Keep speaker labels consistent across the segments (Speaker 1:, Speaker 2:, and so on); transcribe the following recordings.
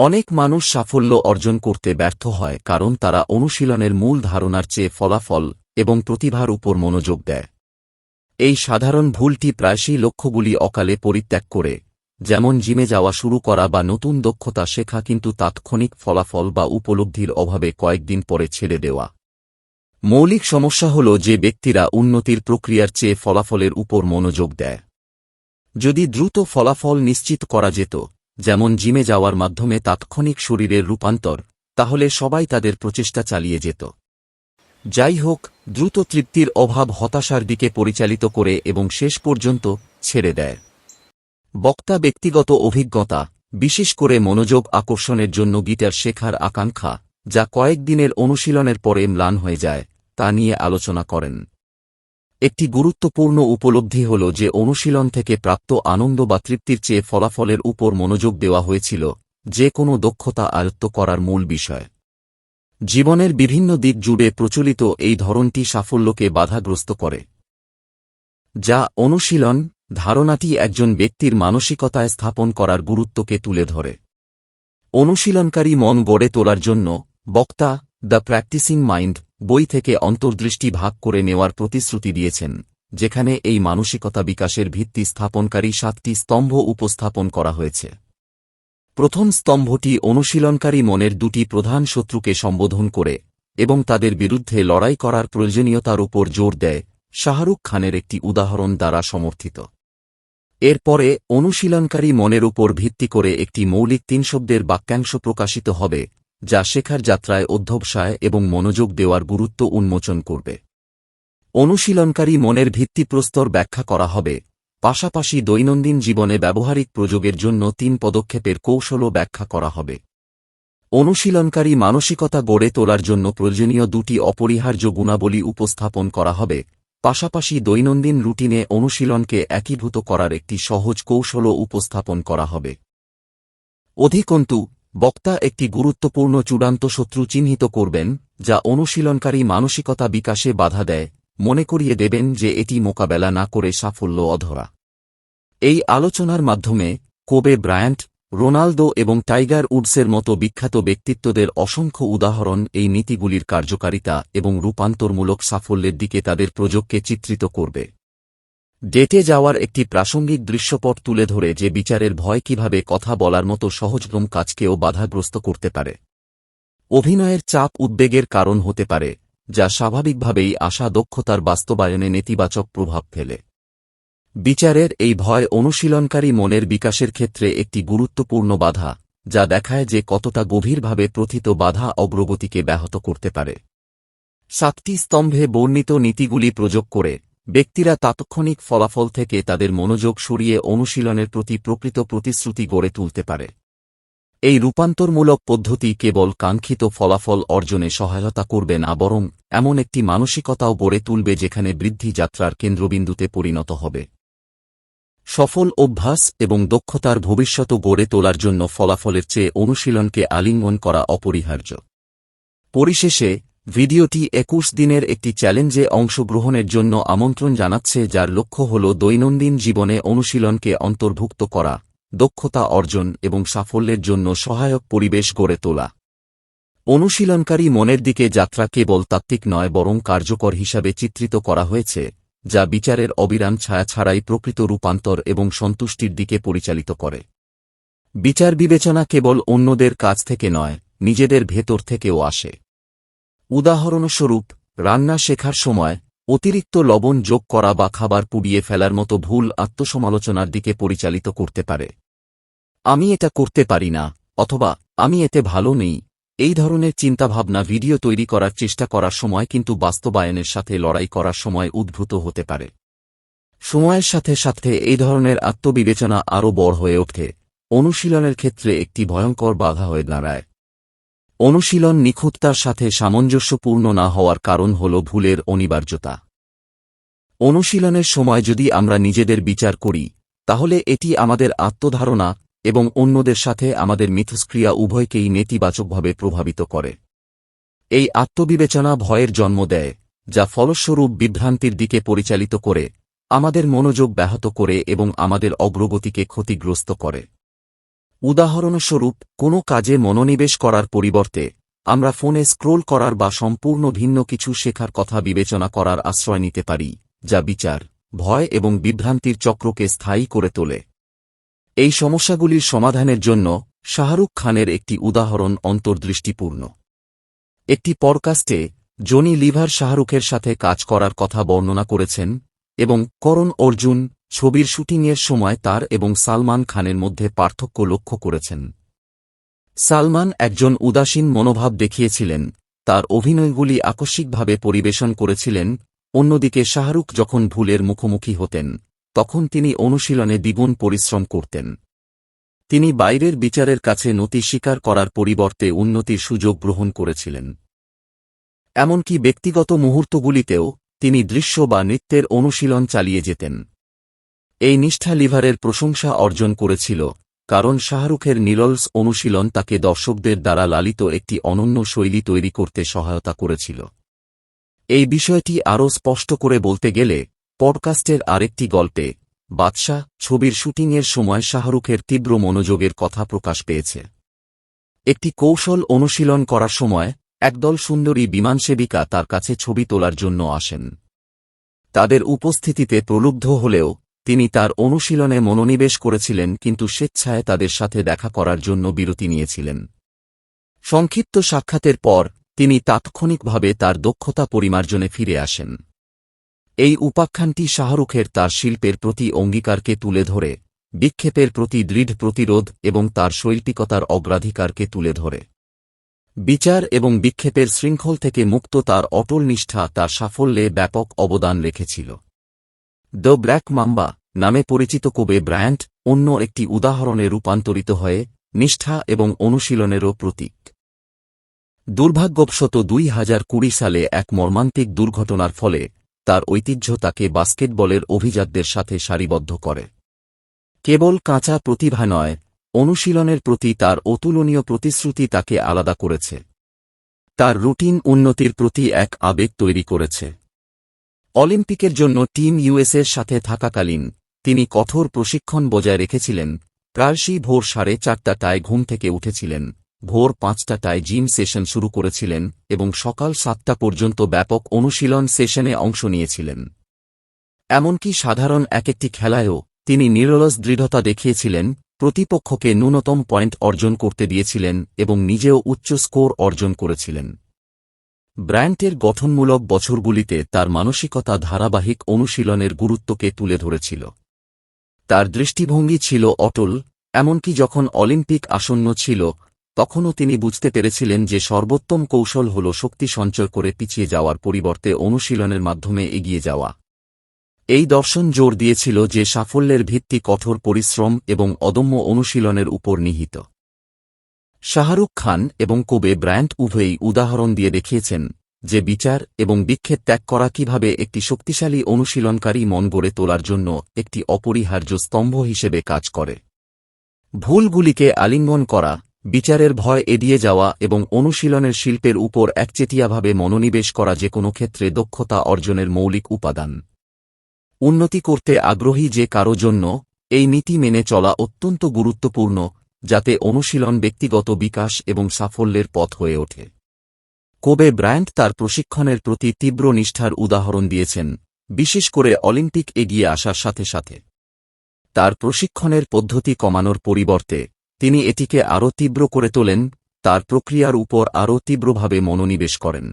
Speaker 1: অনেক মানুষ সাফল্য অর্জন করতে ব্যর্থ হয় কারণ তারা অনুশীলনের মূল ধারণার চেয়ে ফলাফল এবং প্রতিভার উপর মনোযোগ দেয়। এই সাধারণ ভুলটি প্রায়শই লক্ষ্যগুলি অকালে পরিত্যাগ করে, যেমন জিমে যাওয়া শুরু করা বা নতুন দক্ষতা শেখা কিন্তু তাৎক্ষণিক ফলাফল বা উপলব্ধির অভাবে কয়েকদিন পরে ছেড়ে দেওয়া। মৌলিক সমস্যা হল যে ব্যক্তিরা উন্নতির প্রক্রিয়ার চেয়ে ফলাফলের উপর মনোযোগ দেয়। যদি দ্রুত ফলাফল নিশ্চিত করা যেত যেমন জিমে যাওয়ার মাধ্যমে তাৎক্ষণিক শরীরের রূপান্তর, তাহলে সবাই তাদের প্রচেষ্টা চালিয়ে যেত। যাই হোক, দ্রুত তৃপ্তির অভাব হতাশার দিকে পরিচালিত করে এবং শেষ পর্যন্ত ছেড়ে দেয়। বক্তা ব্যক্তিগত অভিজ্ঞতা, বিশেষ করে মনোযোগ আকর্ষণের জন্য গিটার শেখার আকাঙ্ক্ষা, যা কয়েকদিনের অনুশীলনের পরে ম্লান হয়ে যায়, তা নিয়ে আলোচনা করেন। একটি গুরুত্বপূর্ণ উপলব্ধি হল যে অনুশীলন থেকে প্রাপ্ত আনন্দ বা তৃপ্তির চেয়ে ফলাফলের উপর মনোযোগ দেওয়া হয়েছিল, যে কোনো দক্ষতা আয়ত্ত করার মূল বিষয়। জীবনের বিভিন্ন দিক জুড়ে প্রচলিত এই ধরনটি সাফল্যকে বাধাগ্রস্ত করে। যা অনুশীলন, ধারণাটি একজন ব্যক্তির মানসিকতায় স্থাপন করার গুরুত্বকে তুলে ধরে। অনুশীলনকারী মন গড়ে তোলার জন্য বক্তা, দ্য প্র্যাকটিসিং মাইন্ড বই থেকে অন্তর্দৃষ্টি ভাগ করে নেওয়ার প্রতিশ্রুতি দিয়েছেন, যেখানে এই মানসিকতা বিকাশের ভিত্তি স্থাপনকারী সাতটি স্তম্ভ উপস্থাপন করা হয়েছে। প্রথম স্তম্ভটি অনুশীলনকারী মনের দুটি প্রধান শত্রুকে সম্বোধন করে এবং তাদের বিরুদ্ধে লড়াই করার প্রয়োজনীয়তার উপর জোর দেয়, শাহরুখ খানের একটি উদাহরণ দ্বারা সমর্থিত। এরপরে অনুশীলনকারী মনের উপর ভিত্তি করে একটি মৌলিক তিন শব্দের বাক্যাংশ প্রকাশিত হবে যা শেখার যাত্রায় অধ্যবসায় এবং মনোযোগ দেওয়ার গুরুত্ব উন্মোচন করবে। অনুশীলনকারী মনের ভিত্তিপ্রস্তর ব্যাখ্যা করা হবে। পাশাপাশি দৈনন্দিন জীবনে ব্যবহারিক প্রযোগের জন্য তিন পদক্ষেপের কৌশলও ব্যাখ্যা করা হবে। অনুশীলনকারী মানসিকতা গড়ে তোলার জন্য প্রয়োজনীয় দুটি অপরিহার্য গুণাবলী উপস্থাপন করা হবে। পাশাপাশি দৈনন্দিন রুটিনে অনুশীলনকে একীভূত করার একটি সহজ কৌশলও উপস্থাপন করা হবে। অধিকন্তু বক্তা একটি গুরুত্বপূর্ণ চূড়ান্ত শত্রু চিহ্নিত করবেন, যা অনুশীলনকারী মানসিকতা বিকাশে বাধা দেয়, মনে করিয়ে দেবেন যে এটি মোকাবেলা না করে সাফল্য অধরা। এই আলোচনার মাধ্যমে, কোবে ব্রায়ান্ট, রোনালদো এবং টাইগার উডসের মতো বিখ্যাত ব্যক্তিত্বদের অসংখ্য উদাহরণ এই নীতিগুলির কার্যকারিতা এবং রূপান্তরমূলক সাফল্যের দিকে তাদের প্রযোগকে চিত্রিত করবে। ডেটে যাওয়ার একটি প্রাসঙ্গিক দৃশ্যপট তুলে ধরে যে বিচারের ভয় কীভাবে কথা বলার মতো সহজগম কাজকেও বাধাগ্রস্ত করতে পারে। অভিনয়ের চাপ উদ্বেগের কারণ হতে পারে, যা স্বাভাবিকভাবেই আশা দক্ষতার বাস্তবায়নে নেতিবাচক প্রভাব ফেলে। বিচারের এই ভয় অনুশীলনকারী মনের বিকাশের ক্ষেত্রে একটি গুরুত্বপূর্ণ বাধা, যা দেখায় যে কতটা গভীরভাবে প্রথিত বাধা অগ্রগতিকে ব্যাহত করতে পারে। সাতটি স্তম্ভে বর্ণিত নীতিগুলি প্রযোগ করে ব্যক্তিরা তাৎক্ষণিক ফলাফল থেকে তাদের মনোযোগ সরিয়ে অনুশীলনের প্রতি প্রকৃত প্রতিশ্রুতি গড়ে তুলতে পারে। এই রূপান্তরমূলক পদ্ধতি কেবল কাঙ্ক্ষিত ফলাফল অর্জনে সহায়তা করবে না, বরং এমন একটি মানসিকতাও গড়ে তুলবে যেখানে বৃদ্ধি যাত্রার কেন্দ্রবিন্দুতে পরিণত হবে। সফল অভ্যাস এবং দক্ষতার ভবিষ্যৎ গড়ে তোলার জন্য ফলাফলের চেয়ে অনুশীলনকে আলিঙ্গন করা অপরিহার্য। পরিশেষে ভিডিওটি একুশ দিনের একটি চ্যালেঞ্জে অংশগ্রহণের জন্য আমন্ত্রণ জানাচ্ছে, যার লক্ষ্য হল দৈনন্দিন জীবনে অনুশীলনকে অন্তর্ভুক্ত করা, দক্ষতা অর্জন এবং সাফল্যের জন্য সহায়ক পরিবেশ গড়ে তোলা। অনুশীলনকারী মনের দিকে যাত্রা কেবল তাত্ত্বিক নয়, বরং কার্যকর হিসাবে চিত্রিত করা হয়েছে, যা বিচারের অবিরাম ছায়া ছাড়াই প্রকৃত রূপান্তর এবং সন্তুষ্টির দিকে পরিচালিত করে। বিচার বিবেচনা কেবল অন্যদের কাছ থেকে নয়, নিজেদের ভেতর থেকেও আসে। উদাহরণস্বরূপ, রান্না শেখার সময় অতিরিক্ত লবণ যোগ করা বা খাবার পুড়িয়ে ফেলার মতো ভুল আত্মসমালোচনার দিকে পরিচালিত করতে পারে। আমি এটা করতে পারি না, অথবা আমি এতে ভালো নেই। এই ধরনের চিন্তাভাবনা ভিডিও তৈরি করার চেষ্টা করার সময় কিন্তু বাস্তবায়নের সাথে লড়াই করার সময় উদ্ভূত হতে পারে। সময়ের সাথে সাথে এই ধরনের আত্মবিবেচনা আরও বড় হয়ে ওঠে। অনুশীলনের ক্ষেত্রে একটি ভয়ঙ্কর বাধা হয়ে দাঁড়ায়। অনুশীলন নিখুঁততার সাথে সামঞ্জস্যপূর্ণ না হওয়ার কারণ হল ভুলের অনিবার্যতা। অনুশীলনের সময় যদি আমরা নিজেদের বিচার করি, তাহলে এটি আমাদের আত্মধারণা এবং অন্যদের সাথে আমাদের মিথস্ক্রিয়া উভয়কেই নেতিবাচকভাবে প্রভাবিত করে। এই আত্মবিবেচনা ভয়ের জন্ম দেয়, যা ফলস্বরূপ বিভ্রান্তির দিকে পরিচালিত করে, আমাদের মনোযোগ ব্যাহত করে এবং আমাদের অগ্রগতিকে ক্ষতিগ্রস্ত করে। উদাহরণস্বরূপ, কোনো কাজে মনোনিবেশ করার পরিবর্তে, আমরা ফোনে স্ক্রোল করার বা সম্পূর্ণ ভিন্ন কিছু শেখার কথা বিবেচনা করার আশ্রয় নিতে পারি, যা বিচার, ভয় এবং বিভ্রান্তির চক্রকে স্থায়ী করে তোলে। এই সমস্যাগুলির সমাধানের জন্য শাহরুখ খানের একটি উদাহরণ অন্তর্দৃষ্টিপূর্ণ। একটি পডকাস্টে জনি লিভার শাহরুখের সাথে কাজ করার কথা বর্ণনা করেছেন এবং করণ অর্জুন ছবির শুটিংয়ের সময় তার এবং সালমান খানের মধ্যে পার্থক্য লক্ষ্য করেছেন। সালমান একজন উদাসীন মনোভাব দেখিয়েছিলেন, তার অভিনয়গুলি আকস্মিকভাবে পরিবেশন করেছিলেন, অন্যদিকে শাহরুখ যখন ভুলের মুখোমুখি হতেন, তখন তিনি অনুশীলনে দ্বিগুণ পরিশ্রম করতেন। তিনি বাইরের বিচারের কাছে নতি স্বীকার করার পরিবর্তে উন্নতির সুযোগ গ্রহণ করেছিলেন। এমনকি ব্যক্তিগত মুহূর্তগুলিতেও তিনি দৃশ্য বা নৃত্যের অনুশীলন চালিয়ে যেতেন। এই নিষ্ঠা লিভারের প্রশংসা অর্জন করেছিল, কারণ শাহরুখের নিরলস অনুশীলন তাকে দর্শকদের দ্বারা লালিত একটি অনন্য শৈলী তৈরি করতে সহায়তা করেছিল। এই বিষয়টি আরও স্পষ্ট করে বলতে গেলে, পডকাস্টের আরেকটি গল্পে, বাদশাহ ছবির শুটিংয়ের সময় শাহরুখের তীব্র মনোযোগের কথা প্রকাশ পেয়েছে। একটি কৌশল অনুশীলন করার সময়, একদল সুন্দরী বিমানসেবিকা তার কাছে ছবি তোলার জন্য আসেন। তাদের উপস্থিতিতে প্রলুব্ধ হলেও তিনি তার অনুশীলনে মনোনিবেশ করেছিলেন কিন্তু স্বেচ্ছায় তাদের সাথে দেখা করার জন্য বিরতি নিয়েছিলেন। সংক্ষিপ্ত সাক্ষাতের পর, তিনি তাৎক্ষণিকভাবে তার দক্ষতা পরিমার্জনে ফিরে আসেন। এই উপাখ্যানটি শাহরুখের তার শিল্পের প্রতি অঙ্গীকারকে তুলে ধরে, বিক্ষেপের প্রতি দৃঢ় প্রতিরোধ এবং তার শৈল্পিকতার অগ্রাধিকারকে তুলে ধরে। বিচার এবং বিক্ষেপের শৃঙ্খল থেকে মুক্ত তার অটল নিষ্ঠা তার সাফল্যে ব্যাপক অবদান রেখেছিল। দ্য ব্ল্যাক মাম্বা নামে পরিচিত কোবে ব্র্যান্ড অন্য একটি উদাহরণে রূপান্তরিত হয়ে নিষ্ঠা এবং অনুশীলনেরও প্রতীক। দুর্ভাগ্যবশত দুই হাজার কুড়ি সালে এক মর্মান্তিক দুর্ঘটনার ফলে তার ঐতিহ্য তাকে বাস্কেটবলের অভিজাতদের সাথে সারিবদ্ধ করে। কেবল কাঁচা প্রতিভা নয়, অনুশীলনের প্রতি তার অতুলনীয় প্রতিশ্রুতি তাকে আলাদা করেছে। তার রুটিন উন্নতির প্রতি এক আবেগ তৈরি করেছে। অলিম্পিকের জন্য টিম ইউএসের সাথে থাকাকালীন, তিনি কঠোর প্রশিক্ষণ বজায় রেখেছিলেন। প্রায়শই ভোর সাড়ে চারটাটায় ঘুম থেকে উঠেছিলেন। ভোর পাঁচটাটায় জিম সেশন শুরু করেছিলেন এবং সকাল সাতটা পর্যন্ত ব্যাপক অনুশীলন সেশনে অংশ নিয়েছিলেন। এমনকি সাধারণ এক একটি খেলায়ও তিনি নিরলস দৃঢ়তা দেখিয়েছিলেন, প্রতিপক্ষকে ন্যূনতম পয়েন্ট অর্জন করতে দিয়েছিলেন এবং নিজেও উচ্চ স্কোর অর্জন করেছিলেন। ব্র্যান্ডের গঠনমূলক বছরগুলিতে তার মানসিকতা ধারাবাহিক অনুশীলনের গুরুত্বকে তুলে ধরেছিল। তার দৃষ্টিভঙ্গি ছিল অটল, এমনকি যখন অলিম্পিক আসন্ন ছিল, তখনও তিনি বুঝতে পেরেছিলেন যে সর্বোত্তম কৌশল হল শক্তি সঞ্চয় করে পিছিয়ে যাওয়ার পরিবর্তে অনুশীলনের মাধ্যমে এগিয়ে যাওয়া। এই দর্শন জোর দিয়েছিল যে সাফল্যের ভিত্তি কঠোর পরিশ্রম এবং অদম্য অনুশীলনের উপর নিহিত। শাহরুখ খান এবং কোবে ব্র্যান্ড উভয়ই উদাহরণ দিয়ে দেখিয়েছেন যে বিচার এবং বিক্ষেপ ত্যাগ করা কীভাবে একটি শক্তিশালী অনুশীলনকারী মন গড়ে তোলার জন্য একটি অপরিহার্য স্তম্ভ হিসেবে কাজ করে। ভুলগুলিকে আলিঙ্গন করা, বিচারের ভয় এড়িয়ে যাওয়া এবং অনুশীলনের শিল্পের উপর একচেটিয়াভাবে মনোনিবেশ করা যে কোনো ক্ষেত্রে দক্ষতা অর্জনের মৌলিক উপাদান। উন্নতি করতে আগ্রহী যে কারও জন্য এই নীতি মেনে চলা অত্যন্ত গুরুত্বপূর্ণ যাতে অনুশীলন ব্যক্তিগত বিকাশ এবং সাফল্যের পথ হয়ে ওঠে। কোবে ব্র্যান্ড তার প্রশিক্ষণের প্রতি তীব্র নিষ্ঠার উদাহরণ দিয়েছেন, বিশেষ করে অলিম্পিক এগিয়ে আসার সাথে সাথে। তার প্রশিক্ষণের পদ্ধতি কমানোর পরিবর্তে, তিনি এটিকে আরও তীব্র করে তোলেন, তার প্রক্রিয়ার উপর আরও তীব্রভাবে মনোনিবেশ করেন।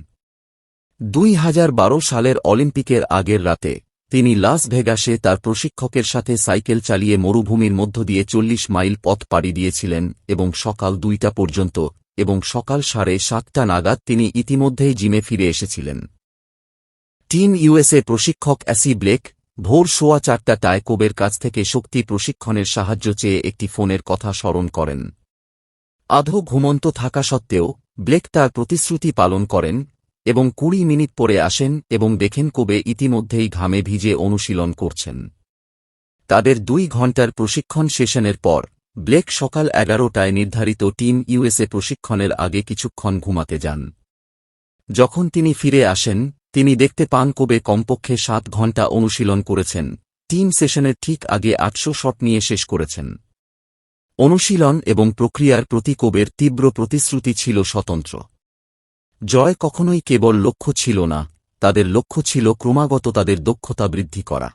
Speaker 1: দুই হাজার বারো সালের অলিম্পিকের আগের রাতে তিনি লাস ভেগাসে তার প্রশিক্ষকের সাথে সাইকেল চালিয়ে মরুভূমির মধ্য দিয়ে চল্লিশ মাইল পথ পাড়ি দিয়েছিলেন এবং সকাল দুইটা পর্যন্ত এবং সকাল সাড়ে সাতটা নাগাদ তিনি ইতিমধ্যেই জিমে ফিরে এসেছিলেন। টিম ইউএসএ প্রশিক্ষক অ্যাসি ব্লেক ভোর সোয়া চারটা টায়কোবের কাছ থেকে শক্তি প্রশিক্ষণের সাহায্য চেয়ে একটি ফোনের কথা স্মরণ করেন। আধো ঘুমন্ত থাকা সত্ত্বেও ব্লেক তার প্রতিশ্রুতি পালন করেন এবং কুড়ি মিনিট পরে আসেন এবং দেখেন কোবে ইতিমধ্যেই ঘামে ভিজে অনুশীলন করছেন। তাদের দুই ঘণ্টার প্রশিক্ষণ সেশনের পর, ব্লেক সকাল এগারোটায় নির্ধারিত টিম ইউএসএ প্রশিক্ষণের আগে কিছুক্ষণ ঘুমাতে যান। যখন তিনি ফিরে আসেন, তিনি দেখতে পান কোবে কমপক্ষে সাত ঘণ্টা অনুশীলন করেছেন, টিম সেশনের ঠিক আগে আটশো শট নিয়ে শেষ করেছেন। অনুশীলন এবং প্রক্রিয়ার প্রতি কোবের তীব্র প্রতিশ্রুতি ছিল স্বতন্ত্র। জয় কখনোই কেবল লক্ষ্য ছিল না, তাদের লক্ষ্য ছিল ক্রমাগত তাদের দক্ষতা বৃদ্ধি করা।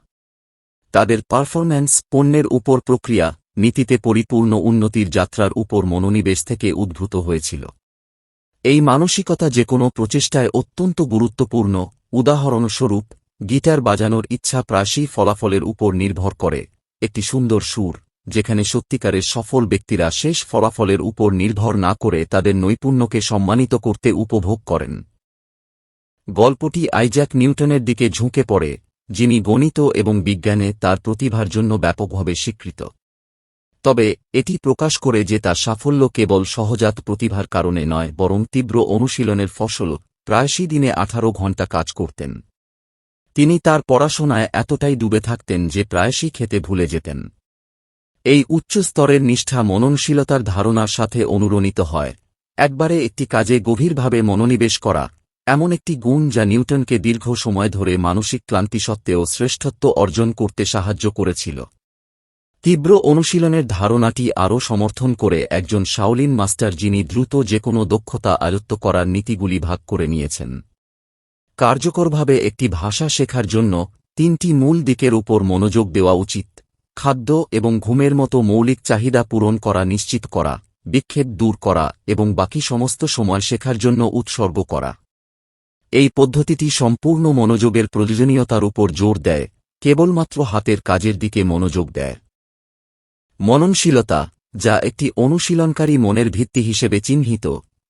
Speaker 1: তাদের পারফরম্যান্স পণ্যের উপর প্রক্রিয়া, নীতিতে পরিপূর্ণ উন্নতির যাত্রার উপর মনোনিবেশ থেকে উদ্ভূত হয়েছিল। এই মানসিকতা যে কোনো প্রচেষ্টায় অত্যন্ত গুরুত্বপূর্ণ, উদাহরণস্বরূপ, গিটার বাজানোর ইচ্ছা প্রায়শই ফলাফলের উপর নির্ভর করে, একটি সুন্দর সুর। যেখানে সত্যিকারের সফল ব্যক্তিরা শেষ ফলাফলের উপর নির্ভর না করে তাদের নৈপুণ্যকে সম্মানিত করতে উপভোগ করেন। গল্পটি আইজ্যাক নিউটনের দিকে ঝুঁকে পড়ে, যিনি গণিত এবং বিজ্ঞানে তার প্রতিভার জন্য ব্যাপকভাবে স্বীকৃত। তবে, এটি প্রকাশ করে যে তার সাফল্য কেবল সহজাত প্রতিভার কারণে নয়, বরং তীব্র অনুশীলনের ফসল প্রায়শই দিনে আঠারো ঘণ্টা কাজ করতেন। তিনি তার পড়াশোনায় এতটাই ডুবে থাকতেন যে প্রায়শই খেতে ভুলে যেতেন। এই উচ্চ স্তরের নিষ্ঠা মননশীলতার ধারণার সাথে অনুরণিত হয়। একবারে একটি কাজে গভীরভাবে মনোনিবেশ করা, এমন একটি গুণ যা নিউটনকে দীর্ঘ সময় ধরে মানসিক ক্লান্তি সত্ত্বেও শ্রেষ্ঠত্ব অর্জন করতে সাহায্য করেছিল। তীব্র অনুশীলনের ধারণাটি আরও সমর্থন করে একজন শাওলিন মাস্টার যিনি দ্রুত যে কোনো দক্ষতা আয়ত্ত করার নীতিগুলি ভাগ করে নিয়েছেন। কার্যকরভাবে একটি ভাষা শেখার জন্য তিনটি মূল দিকের উপর মনোযোগ দেওয়া উচিত। খাদ্য এবং ঘুমের মতো মৌলিক চাহিদা পূরণ করা নিশ্চিত করা, বিক্ষেপ দূর করা এবং বাকি সমস্ত সময় শেখার জন্য উৎসর্গ করা। এই পদ্ধতিটি সম্পূর্ণ মনোযোগের প্রয়োজনীয়তার উপর জোর দেয়, কেবলমাত্র হাতের কাজের দিকে মনোযোগ দেয়। মননশীলতা, যা একটি অনুশীলনকারী মনের ভিত্তি হিসেবে চিহ্নিত,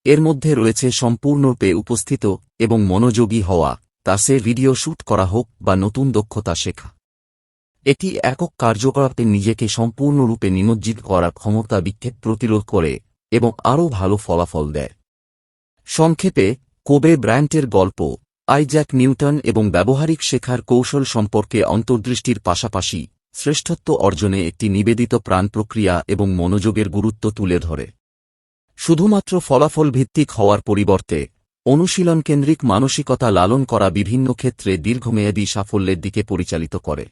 Speaker 1: এর মধ্যে রয়েছে সম্পূর্ণরূপে উপস্থিত এবং মনোযোগী হওয়া, তা সে ভিডিও শ্যুট করা হোক বা নতুন দক্ষতা শেখা। এটি একক কার্যকলাপে নিজেকে সম্পূর্ণরূপে নিমজ্জিত করার ক্ষমতা বিক্ষেপ প্রতিরোধ করে এবং আরও ভালো ফলাফল দেয়। সংক্ষেপে, কোবে ব্র্যান্টের গল্প, আইজ্যাক নিউটন এবং ব্যবহারিক শেখার কৌশল সম্পর্কে অন্তর্দৃষ্টির পাশাপাশি শ্রেষ্ঠত্ব অর্জনে একটি নিবেদিত প্রাণ প্রক্রিয়া এবং মনোযোগের গুরুত্ব তুলে ধরে। শুধুমাত্র ফলাফল ভিত্তিক হওয়ার পরিবর্তে, অনুশীলন কেন্দ্রিক মানসিকতা লালন করা বিভিন্ন ক্ষেত্রে দীর্ঘমেয়াদী সাফল্যের দিকে পরিচালিত করে।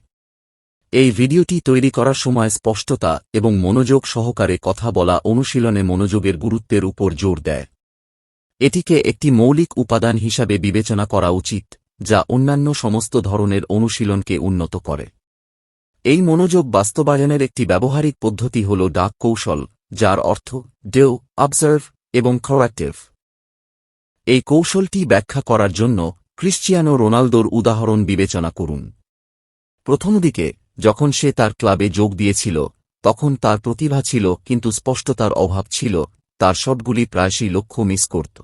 Speaker 1: এই ভিডিওটি তৈরি করার সময় স্পষ্টতা এবং মনোযোগ সহকারে কথা বলা অনুশীলনে মনোযোগের গুরুত্বের উপর জোর দেয়। এটিকে একটি মৌলিক উপাদান হিসাবে বিবেচনা করা উচিত, যা অন্যান্য সমস্ত ধরনের অনুশীলনকে উন্নত করে। এই মনোযোগ বাস্তবায়নের একটি ব্যবহারিক পদ্ধতি হল ডাক কৌশল, যার অর্থ ডেও অবজার্ভ এবং করাক্টিভ এই কৌশলটি ব্যাখ্যা করার জন্য ক্রিশ্চিয়ানো রোনালদোর উদাহরণ বিবেচনা করুন। প্রথম দিকে যখন সে তার ক্লাবে যোগ দিয়েছিল, তখন তার প্রতিভা ছিল, কিন্তু স্পষ্টতার অভাব ছিল, তার শটগুলি প্রায়শই লক্ষ্য মিস করত।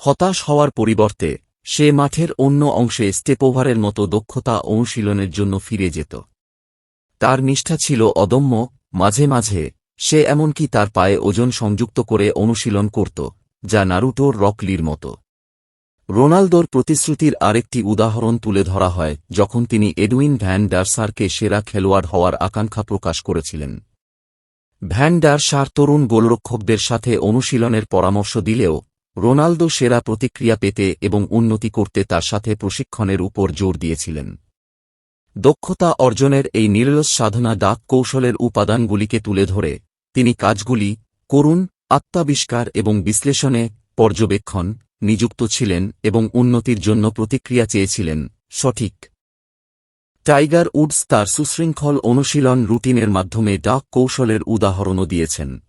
Speaker 1: হতাশ হওয়ার পরিবর্তে, সে মাঠের অন্য অংশে স্টেপওভারের মতো দক্ষতা অনুশীলনের জন্য ফিরে যেত। তার নিষ্ঠা ছিল অদম্য, মাঝে মাঝে, সে এমনকি তার পায়ে ওজন সংযুক্ত করে অনুশীলন করত, যা নারুটোর রকলির মতো। রোনালদোর প্রতিশ্রুতির আরেকটি উদাহরণ তুলে ধরা হয়, যখন তিনি এডুইন ভ্যান ডারসারকে সেরা খেলোয়াড় হওয়ার আকাঙ্ক্ষা প্রকাশ করেছিলেন। ভ্যান ডারসার তরুণ গোলরক্ষকদের সাথে অনুশীলনের পরামর্শ দিলেও, রোনালদো সেরা প্রতিক্রিয়া পেতে এবং উন্নতি করতে তার সাথে প্রশিক্ষণের উপর জোর দিয়েছিলেন। দক্ষতা অর্জনের এই নিরলস সাধনা ডাক কৌশলের উপাদানগুলিকে তুলে ধরে, তিনি কাজগুলি করুন, আত্মাবিষ্কার এবং বিশ্লেষণে পর্যবেক্ষণ নিযুক্ত ছিলেন এবং উন্নতির জন্য প্রতিক্রিয়া চেয়েছিলেন। সঠিক। টাইগার উডস তার সুশৃঙ্খল অনুশীলন রুটিনের মাধ্যমে ডাক কৌশলের উদাহরণও দিয়েছেন।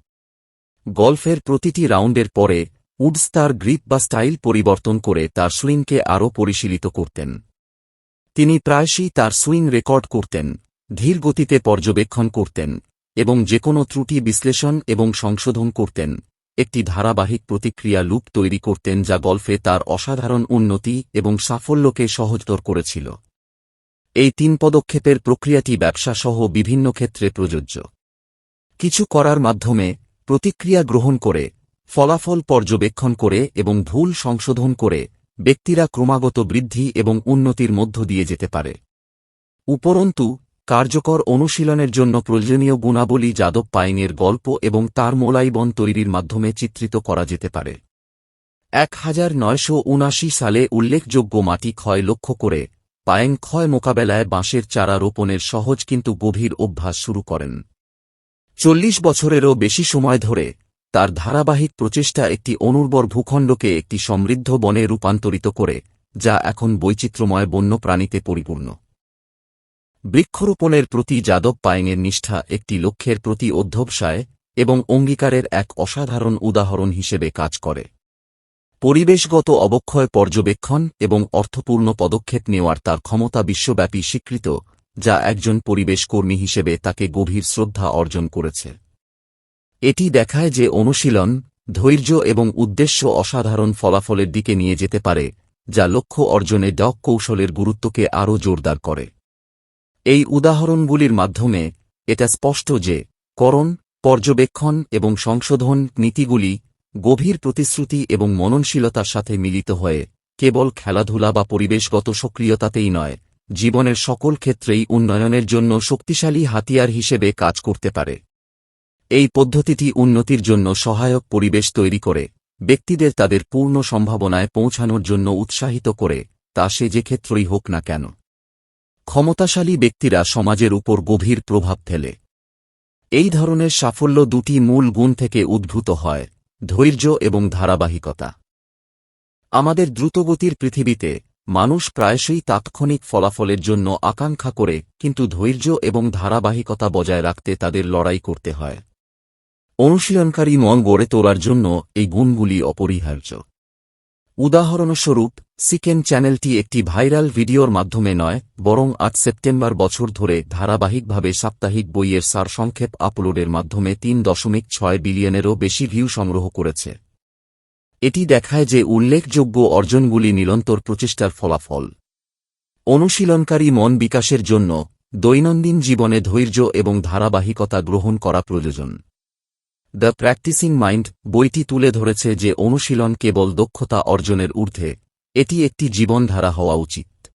Speaker 1: গল্ফের প্রতিটি রাউন্ডের পরে, উডস তার গ্রিপ বা স্টাইল পরিবর্তন করে তার সুইংকে আরও পরিশীলিত করতেন। তিনি প্রায়শই তার সুইং রেকর্ড করতেন, ধীর গতিতে পর্যবেক্ষণ করতেন এবং যে কোনো ত্রুটি বিশ্লেষণ এবং সংশোধন করতেন। একটি ধারাবাহিক প্রতিক্রিয়া লুপ তৈরি করতেন যা গল্ফে তার অসাধারণ উন্নতি এবং সাফল্যকে সহজতর করেছিল। এই তিন পদক্ষেপের প্রক্রিয়াটি ব্যবসাসহ বিভিন্ন ক্ষেত্রে প্রযোজ্য। কিছু করার মাধ্যমে প্রতিক্রিয়া গ্রহণ করে, ফলাফল পর্যবেক্ষণ করে এবং ভুল সংশোধন করে ব্যক্তিরা ক্রমাগত বৃদ্ধি এবং উন্নতির মধ্য দিয়ে যেতে পারে। উপরন্তু কার্যকর অনুশীলনের জন্য প্রয়োজনীয় গুণাবলী যাদব পাইনের গল্প এবং তার মোলাইবন তৈরির মাধ্যমে চিত্রিত করা যেতে পারে। এক নয়শো উনাশি সালে উল্লেখযোগ্য মাটি ক্ষয় লক্ষ্য করে পায়েং ক্ষয় মোকাবেলায় বাঁশের চারা রোপণের সহজ কিন্তু গভীর অভ্যাস শুরু করেন। চল্লিশ বছরেরও বেশি সময় ধরে তার ধারাবাহিক প্রচেষ্টা একটি অনুর্বর ভূখণ্ডকে একটি সমৃদ্ধ বনে রূপান্তরিত করে, যা এখন বৈচিত্র্যময় বন্যপ্রাণীতে পরিপূর্ণ। বৃক্ষরোপণের প্রতি যাদব পায়েংয়ের নিষ্ঠা একটি লক্ষ্যের প্রতি অধ্যবসায় এবং অঙ্গীকারের এক অসাধারণ উদাহরণ হিসেবে কাজ করে। পরিবেশগত অবক্ষয় পর্যবেক্ষণ এবং অর্থপূর্ণ পদক্ষেপ নেওয়ার তার ক্ষমতা বিশ্বব্যাপী স্বীকৃত, যা একজন পরিবেশকর্মী হিসেবে তাকে গভীর শ্রদ্ধা অর্জন করেছে। এটি দেখায় যে অনুশীলন, ধৈর্য এবং উদ্দেশ্য অসাধারণ ফলাফলের দিকে নিয়ে যেতে পারে, যা লক্ষ্য অর্জনে ডক কৌশলের গুরুত্বকে আরও জোরদার করে। এই উদাহরণগুলির মাধ্যমে এটা স্পষ্ট যে করণ, পর্যবেক্ষণ এবং সংশোধন নীতিগুলি গভীর প্রতিশ্রুতি এবং মননশীলতার সাথে মিলিত হয়ে কেবল খেলাধুলা বা পরিবেশগত সক্রিয়তাতেই নয়, জীবনের সকল ক্ষেত্রেই উন্নয়নের জন্য শক্তিশালী হাতিয়ার হিসেবে কাজ করতে পারে। এই পদ্ধতিটি উন্নতির জন্য সহায়ক পরিবেশ তৈরি করে, ব্যক্তিদের তাদের পূর্ণ সম্ভাবনায় পৌঁছানোর জন্য উৎসাহিত করে, তা সে যে ক্ষেত্রই হোক না কেন। ক্ষমতাশালী ব্যক্তিরা সমাজের উপর গভীর প্রভাব ফেলে। এই ধরনের সাফল্য দুটি মূল গুণ থেকে উদ্ভূত হয়, ধৈর্য এবং ধারাবাহিকতা। আমাদের দ্রুতগতির পৃথিবীতে মানুষ প্রায়শই তাৎক্ষণিক ফলাফলের জন্য আকাঙ্ক্ষা করে, কিন্তু ধৈর্য এবং ধারাবাহিকতা বজায় রাখতে তাদের লড়াই করতে হয়। অনুশীলনকারী মন গড়ে তোলার জন্য এই গুণগুলি অপরিহার্য। উদাহরণস্বরূপ সিকেন চ্যানেলটি একটি ভাইরাল ভিডিওর মাধ্যমে নয়, বরং আট সেপ্টেম্বর বছর ধরে ধারাবাহিকভাবে সাপ্তাহিক বইয়ের সারসংক্ষেপ আপলোডের মাধ্যমে তিন দশমিক ছয় বিলিয়নেরও বেশি ভিউ সংগ্রহ করেছে। এটি দেখায় যে উল্লেখযোগ্য অর্জনগুলি নিরন্তর প্রচেষ্টার ফলাফল। অনুশীলনকারী মন বিকাশের জন্য দৈনন্দিন জীবনে ধৈর্য এবং ধারাবাহিকতা গ্রহণ করা প্রয়োজন। দ্য প্র্যাকটিসিং মাইন্ড বইটি তুলে ধরেছে যে অনুশীলন কেবল দক্ষতা অর্জনের ঊর্ধ্বে এটি একটি জীবনধারা হওয়া উচিত।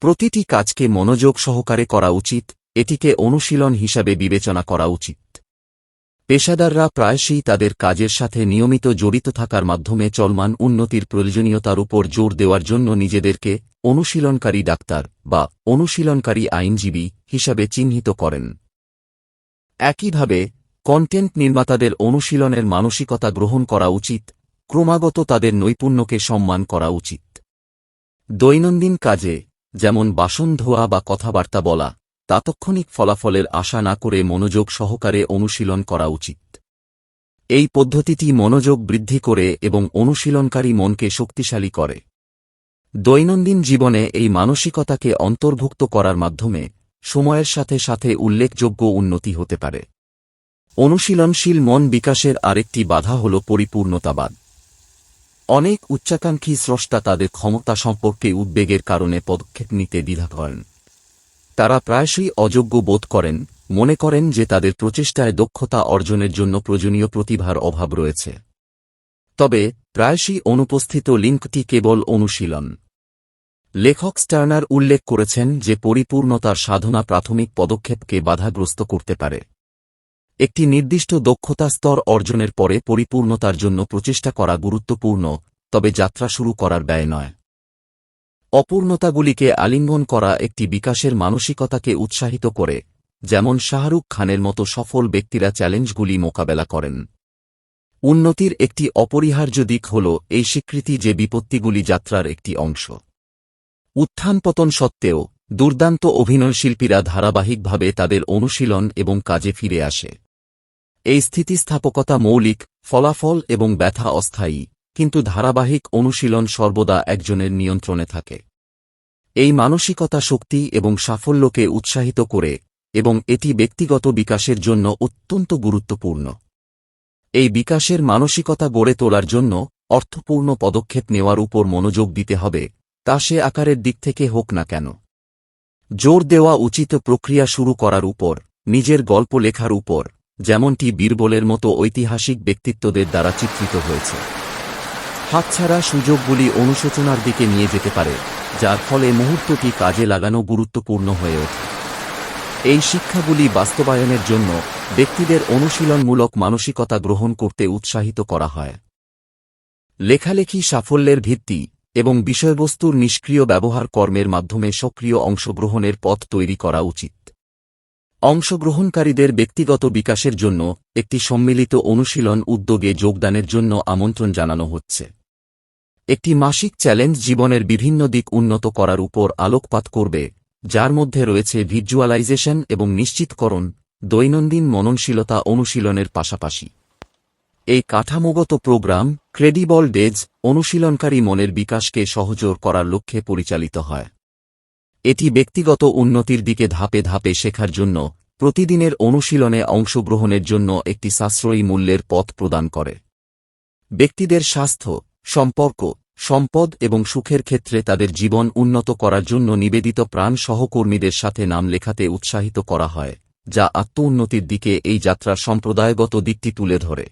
Speaker 1: প্রতিটি কাজকে মনোযোগ সহকারে করা উচিত, এটিকে অনুশীলন হিসাবে বিবেচনা করা উচিত। পেশাদাররা প্রায়শই তাদের কাজের সাথে নিয়মিত জড়িত থাকার মাধ্যমে চলমান উন্নতির প্রয়োজনীয়তার উপর জোর দেওয়ার জন্য নিজেদেরকে অনুশীলনকারী ডাক্তার বা অনুশীলনকারী আইনজীবী হিসাবে চিহ্নিত করেন। একইভাবে, কন্টেন্ট নির্মাতাদের অনুশীলনের মানসিকতা গ্রহণ করা উচিত ক্রমাগত তাদের নৈপুণ্যকে সম্মান করা উচিত। দৈনন্দিন কাজে, যেমন বাসন ধোয়া বা কথাবার্তা বলা, তাৎক্ষণিক ফলাফলের আশা না করে মনোযোগ সহকারে অনুশীলন করা উচিত। এই পদ্ধতিটি মনোযোগ বৃদ্ধি করে এবং অনুশীলনকারী মনকে শক্তিশালী করে। দৈনন্দিন জীবনে এই মানসিকতাকে অন্তর্ভুক্ত করার মাধ্যমে সময়ের সাথে সাথে উল্লেখযোগ্য উন্নতি হতে পারে। অনুশীলনশীল মন বিকাশের আরেকটি বাধা হল পরিপূর্ণতাবাদ। অনেক উচ্চাকাঙ্ক্ষী স্রষ্টা তাদের ক্ষমতা সম্পর্কে উদ্বেগের কারণে পদক্ষেপ নিতে দ্বিধা করেন তারা প্রায়শই অযোগ্য বোধ করেন, মনে করেন যে তাদের প্রচেষ্টায় দক্ষতা অর্জনের জন্য প্রয়োজনীয় প্রতিভার অভাব রয়েছে। তবে, প্রায়শই অনুপস্থিত লিঙ্কটি কেবল অনুশীলন। লেখক স্টার্নার উল্লেখ করেছেন যে পরিপূর্ণতার সাধনা প্রাথমিক পদক্ষেপকে বাধাগ্রস্ত করতে পারে। একটি নির্দিষ্ট দক্ষতা স্তর অর্জনের পরে পরিপূর্ণতার জন্য প্রচেষ্টা করা গুরুত্বপূর্ণ, তবে যাত্রা শুরু করার ব্যয় নয়। অপূর্ণতাগুলিকে আলিঙ্গন করা একটি বিকাশের মানসিকতাকে উৎসাহিত করে, যেমন শাহরুখ খানের মতো সফল ব্যক্তিরা চ্যালেঞ্জগুলি মোকাবেলা করেন। উন্নতির একটি অপরিহার্য দিক হল এই স্বীকৃতি যে বিপত্তিগুলি যাত্রার একটি অংশ। উত্থান পতন সত্ত্বেও, দুর্দান্ত অভিনয়শিল্পীরা ধারাবাহিকভাবে তাদের অনুশীলন এবং কাজে ফিরে আসে। এই স্থিতিস্থাপকতা মৌলিক, ফলাফল এবং ব্যথা অস্থায়ী, কিন্তু ধারাবাহিক অনুশীলন সর্বদা একজনের নিয়ন্ত্রণে থাকে। এই মানসিকতা শক্তি এবং সাফল্যকে উৎসাহিত করে এবং এটি ব্যক্তিগত বিকাশের জন্য অত্যন্ত গুরুত্বপূর্ণ। এই বিকাশের মানসিকতা গড়ে তোলার জন্য অর্থপূর্ণ পদক্ষেপ নেওয়ার উপর মনোযোগ দিতে হবে, তা সে আকারের দিক থেকে হোক না কেন। জোর দেওয়া উচিত প্রক্রিয়া শুরু করার উপর, নিজের গল্প লেখার উপর। যেমনটি বীরবলের মতো ঐতিহাসিক ব্যক্তিত্বদের দ্বারা চিত্রিত হয়েছে। হাতছাড়া সুযোগগুলি অনুশোচনার দিকে নিয়ে যেতে পারে, যার ফলে মুহূর্তটি কাজে লাগানো গুরুত্বপূর্ণ হয়ে ওঠে। এই শিক্ষাগুলি বাস্তবায়নের জন্য ব্যক্তিদের অনুশীলনমূলক মানসিকতা গ্রহণ করতে উৎসাহিত করা হয়। লেখালেখি সাফল্যের ভিত্তি এবং বিষয়বস্তুর নিষ্ক্রিয় ব্যবহার কর্মের মাধ্যমে সক্রিয় অংশগ্রহণের পথ তৈরি করা উচিত। অংশগ্রহণকারীদের ব্যক্তিগত বিকাশের জন্য একটি সম্মিলিত অনুশীলন উদ্যোগে যোগদানের জন্য আমন্ত্রণ জানানো হচ্ছে। একটি মাসিক চ্যালেঞ্জ জীবনের বিভিন্ন দিক উন্নত করার উপর আলোকপাত করবে, যার মধ্যে রয়েছে ভিজুয়ালাইজেশন এবং নিশ্চিতকরণ, দৈনন্দিন মননশীলতা অনুশীলনের পাশাপাশি। এই কাঠামোগত প্রোগ্রাম ক্রেডিবল ডেজ অনুশীলনকারী মনের বিকাশকে সহজর করার লক্ষ্যে পরিচালিত হয়। এটি ব্যক্তিগত উন্নতির দিকে ধাপে ধাপে শেখার জন্য, প্রতিদিনের অনুশীলনে অংশগ্রহণের জন্য একটি সাশ্রয়ী মূল্যের পথ প্রদান করে। ব্যক্তিদের স্বাস্থ্য, সম্পর্ক, সম্পদ এবং সুখের ক্ষেত্রে তাদের জীবন উন্নত করার জন্য নিবেদিত প্রাণ সহকর্মীদের সাথে নাম লেখাতে উৎসাহিত করা হয়, যা আত্ম উন্নতির দিকে এই যাত্রার সম্প্রদায়গত দিকটি তুলে ধরে।